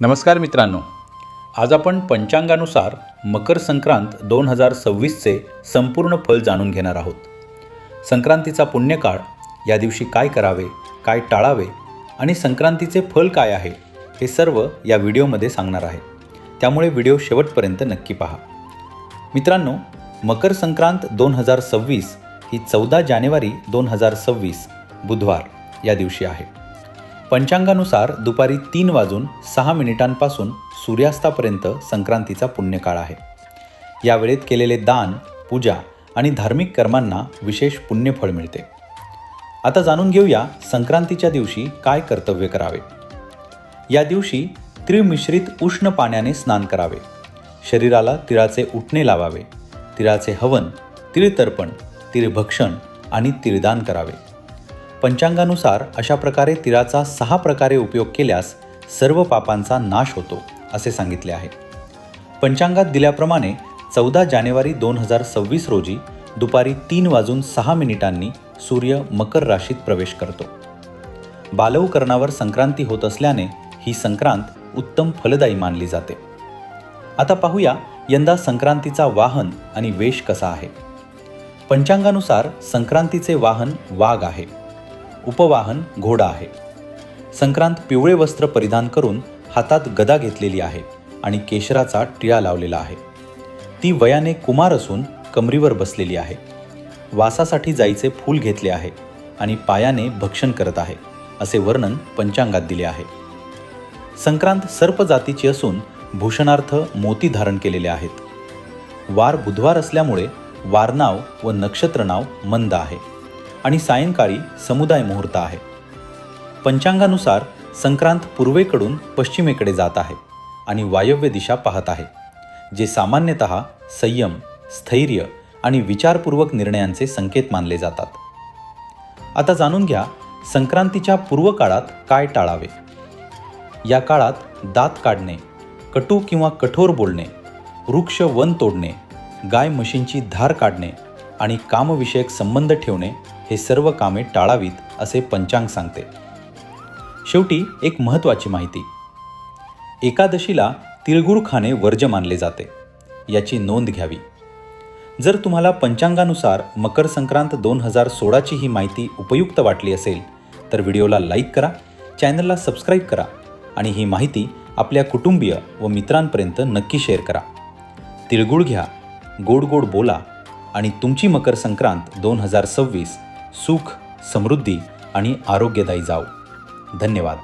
नमस्कार मित्रांनो. आज आपण पंचांगानुसार मकर संक्रांत दोन हजार सव्वीसचे संपूर्ण फल जाणून घेणार आहोत. संक्रांतीचा पुण्यकाळ या दिवशी काय करावे काय टाळावे आणि संक्रांतीचे फल काय आहे हे सर्व या व्हिडिओमध्ये सांगणार आहे. त्यामुळे व्हिडिओ शेवटपर्यंत नक्की पहा. मित्रांनो मकर संक्रांत दोन हजार सव्वीस ही चौदा जानेवारी दोन हजार सव्वीस बुधवार या दिवशी आहे. पंचांगानुसार दुपारी तीन वाजून सहा मिनिटांपासून सूर्यास्तापर्यंत संक्रांतीचा पुण्यकाळ आहे. या वेळेत केलेले दान पूजा आणि धार्मिक कर्मांना विशेष पुण्यफळ मिळते. आता जाणून घेऊया संक्रांतीच्या दिवशी काय कर्तव्य करावे. या दिवशी त्रिमिश्रित उष्ण पाण्याने स्नान करावे. शरीराला तिळाचे उठणे लावावे. तिळाचे हवन तिळतर्पण तिळभक्षण आणि तिळदान करावे. पंचांगानुसार अशा प्रकारे तिळाचा सहा प्रकारे उपयोग केल्यास सर्व पापांचा नाश होतो असे सांगितले आहे. पंचांगात दिल्याप्रमाणे चौदा जानेवारी दोन हजार सव्वीस रोजी दुपारी तीन वाजून सहा मिनिटांनी सूर्य मकर राशीत प्रवेश करतो. बालवकरणावर संक्रांती होत असल्याने ही संक्रांत उत्तम फलदायी मानली जाते. आता पाहूया यंदा संक्रांतीचा वाहन आणि वेश कसा आहे. पंचांगानुसार संक्रांतीचे वाहन वाघ आहे. उपवाहन घोडा आहे. संक्रांत पिवळे वस्त्र परिधान करून हातात गदा घेतलेली आहे आणि केशराचा टिळा लावलेला आहे. ती वयाने कुमार असून कमरीवर बसलेली आहे. वासासाठी जाईचे फूल घेतले आहे आणि पायाने भक्षण करत आहे असे वर्णन पंचांगात दिले आहे. संक्रांत सर्प जातीची असून भूषणार्थ मोती धारण केलेले आहेत. वार बुधवार असल्यामुळे वारनाव व नक्षत्र नाव मंद आहे. आणि सायंकाळी समुदाय मुहूर्त आहे. पंचांगानुसार संक्रांत पूर्वेकडून पश्चिमेकडे जात आहे आणि वायव्य दिशा पाहत आहे जे सामान्यतः संयम स्थैर्य आणि विचारपूर्वक निर्णयांचे संकेत मानले जातात. आता जाणून घ्या संक्रांतीच्या पूर्व काळात काय टाळावे. या काळात दात काढणे कटू किंवा कठोर बोलणे वृक्ष वन तोडणे गाय म्हशींची धार काढणे आणि कामविषयक संबंध ठेवणे हे सर्व कामे टाळावीत असे पंचांग सांगते. शेवटी एक महत्त्वाची माहिती. एकादशीला तिळगुळ खाणे वर्ज्य मानले जाते. याची नोंद घ्यावी. जर तुम्हाला पंचांगानुसार मकर संक्रांत दोन हजार सोळाची ही माहिती उपयुक्त वाटली असेल तर व्हिडिओला लाईक करा चॅनलला सबस्क्राईब करा आणि ही माहिती आपल्या कुटुंबीय व मित्रांपर्यंत नक्की शेअर करा. तिळगुळ घ्या गोड गोड बोला आणि तुमची मकर संक्रांत दोन हजार सव्वीस सुख समृद्धी आणि आरोग्यदायी जाव. धन्यवाद.